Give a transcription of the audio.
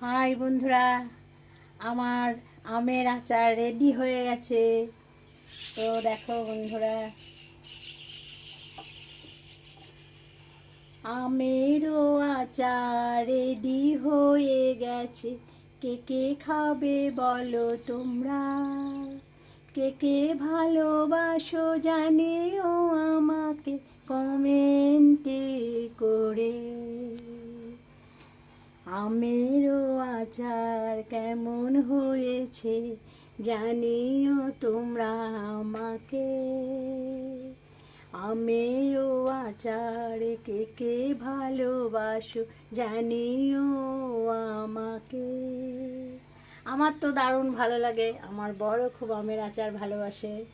High বন্ধুরা, আমার আমের আচার রেডি হয়ে গেছে। তো দেখো বন্ধুরা, আমেরও আচার রেডি হয়ে গেছে। কে কে খাবে বলো তোমরা? কে কে ভালোবাসো জানিও আমাকে কমেন্টে করে। আমেরও আচার কেমন হয়েছে জানিও তোমরা আমাকে। আমেরও আচার কে কে ভালোবাসো জানিও আমাকে। আমার তো দারুণ ভালো লাগে, আমার বড় খুব আমের আচার ভালোবাসে।